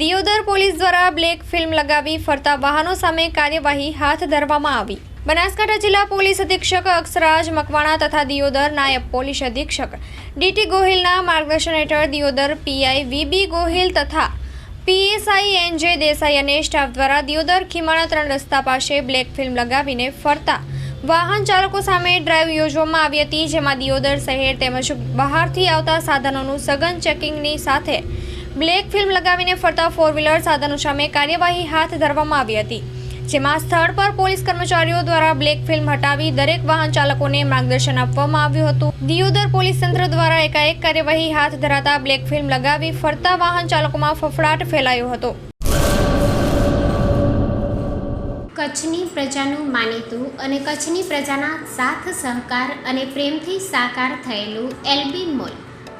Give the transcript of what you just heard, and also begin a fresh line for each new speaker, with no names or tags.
Deodar police દ્વારા black film લગાવી ફરતા વાહનો સામે કાર્યવાહી હાથ ધરવામાં આવી. બનાસકાંઠા જિલ્લા પોલીસ અધિક્ષક અક્ષરાજ મકવાણા તથા દિયોદર નાયબ પોલીસ અધિક્ષક ડીટી ગોહિલના માર્ગદર્શન હેઠળ દિયોદર પીઆઈ વીબી ગોહિલ તથા પીએસઆઈ એનજે દેસાઈ અને સ્ટાફ દ્વારા દિયોદર ખીમાણા ત્રણ રસ્તા પાસે બ્લેક ફિલ્મ લગાવીને ફરતા વાહન ચાલકો સામે ડ્રાઈવ યોજવામાં આવી હતી, જેમાં દિયોદર શહેર તેમજ બહારથી આવતા સાધનોનું સઘન ચેકિંગની સાથે બ્લેક ફિલ્મ લગાવીને ફરતા ફોર વ્હીલર સાધનો સામે કાર્યવાહી હાથ ધરવામાં આવી હતી, જેમાં સ્થળ પર પોલીસ કર્મચારીઓ દ્વારા બ્લેક ફિલ્મ હટાવી દરેક વાહન ચાલકોને માર્ગદર્શન આપવામાં આવ્યું હતું. દિયોદર પોલીસ તંત્ર દ્વારા એકાએક કાર્યવાહી હાથ ધરાતા બ્લેક ફિલ્મ લગાવી ફરતા વાહન ચાલકોમાં ફફડાટ ફેલાયો હતો.
કચ્છની પ્રજાનું માનીતું અને કચ્છની પ્રજાના સાથ સહકાર અને પ્રેમથી સાકાર થયેલું એલબી મોલ.